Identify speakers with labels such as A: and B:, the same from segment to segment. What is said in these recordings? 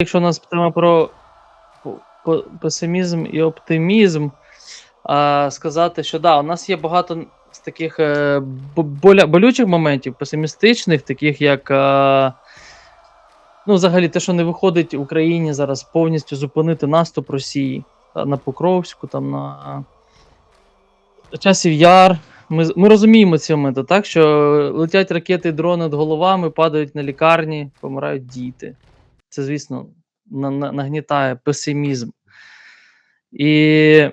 A: Якщо у нас тема про песимізм і оптимізм, сказати, що да, у нас є багато з таких е, болючих моментів, песимістичних, таких як. Е, ну, взагалі, те, що не виходить Україні зараз повністю зупинити наступ Росії та, на Покровську, там на часів Яр. Ми, ми розуміємо ці моменти, так? Що летять ракети, дрони над головами, падають на лікарні, помирають діти. Це, звісно, на, на, нагнітає песимізм. І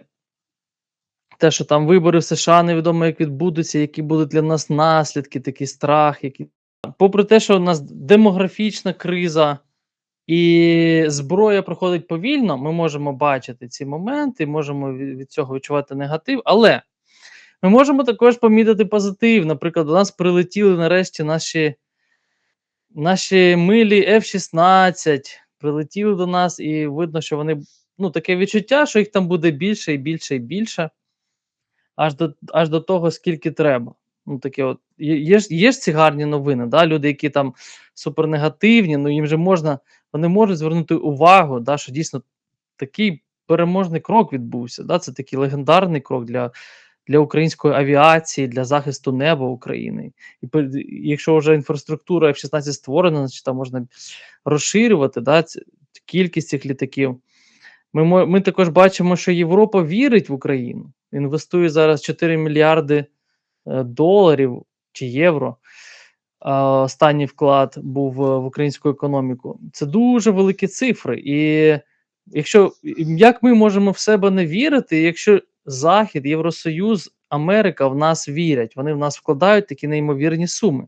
A: те, що там вибори в США невідомо, як відбудуться, які будуть для нас наслідки, такий страх, які. Попри те, що у нас демографічна криза і зброя проходить повільно, ми можемо бачити ці моменти, можемо від цього відчувати негатив, але ми можемо також помітити позитив. Наприклад, до нас прилетіли нарешті наші, наші милі F-16, прилетіли до нас, і видно, що вони ну, таке відчуття, що їх там буде більше і більше і більше, аж до, аж до того, скільки треба. Ну, таке от, є, ж, є ж ці гарні новини, да? люди, які там супернегативні, ну їм же можна, вони можуть звернути увагу, да, що дійсно такий переможний крок відбувся. Да? Це такий легендарний крок для, для української авіації, для захисту неба України. І якщо вже інфраструктура F-16 створена, значить там можна розширювати да, кількість цих літаків. Ми, ми також бачимо, що Європа вірить в Україну, інвестує зараз 4 мільярди е, доларів чи євро. Останній вклад був в українську економіку. Це дуже великі цифри. І якщо як ми можемо в себе не вірити, якщо Захід, Євросоюз, Америка в нас вірять, вони в нас вкладають такі неймовірні суми.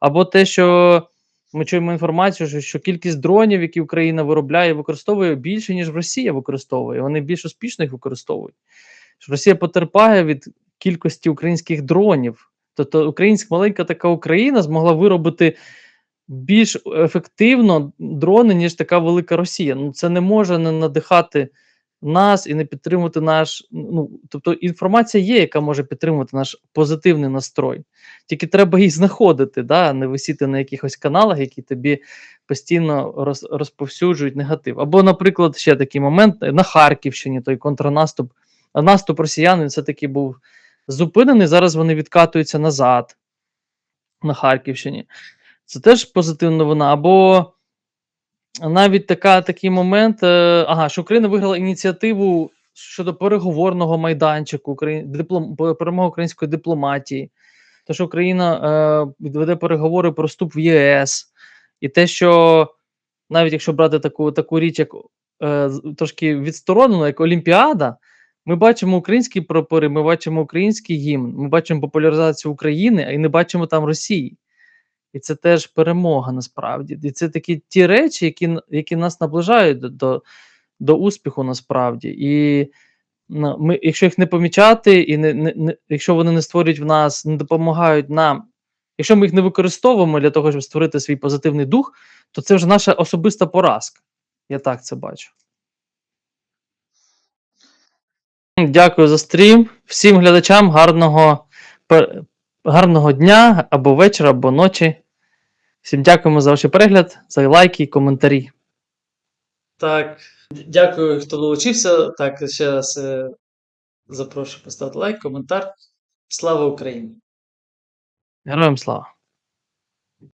A: Або те, що ми чуємо інформацію, що, що кількість дронів, які Україна виробляє, використовує більше, ніж Росія використовує. Вони більш успішно їх використовують. Що Росія потерпає від кількості українських дронів. Тобто українська маленька така Україна змогла виробити більш ефективно дрони, ніж така велика Росія. Ну це не може не надихати нас і не підтримувати наш. Ну тобто інформація є, яка може підтримувати наш позитивний настрой. Тільки треба їх знаходити, да, не висіти на якихось каналах, які тобі постійно роз, розповсюджують негатив. Або, наприклад, ще такий момент на Харківщині, той контрнаступ, наступ росіян він все-таки був зупинений. Зараз вони відкатуються назад на Харківщині. Це теж позитивна новина. Або навіть така, такий момент, е, ага, що Україна виграла ініціативу щодо переговорного майданчику, Украї... диплом... перемога української дипломатії, те, що Україна е, веде переговори про вступ в ЄС, і те, що навіть якщо брати таку, таку річ, як е, трошки відсторонено, як Олімпіада, ми бачимо українські прапори, ми бачимо український гімн, ми бачимо популяризацію України, а й не бачимо там Росії. І це теж перемога насправді. І це такі ті речі, які, які нас наближають до, до, до успіху насправді. І ми, якщо їх не помічати, і не, не, не, якщо вони не створюють в нас, не допомагають нам, якщо ми їх не використовуємо для того, щоб створити свій позитивний дух, то це вже наша особиста поразка. Я так це бачу. Дякую за стрім. Всім глядачам гарного, гарного дня або вечора, або ночі. Всім дякуємо за ваш перегляд, за лайки і коментарі. Так, дякую, хто долучився. Так, ще раз е, запрошую поставити лайк, коментар. Слава Україні! Героям слава!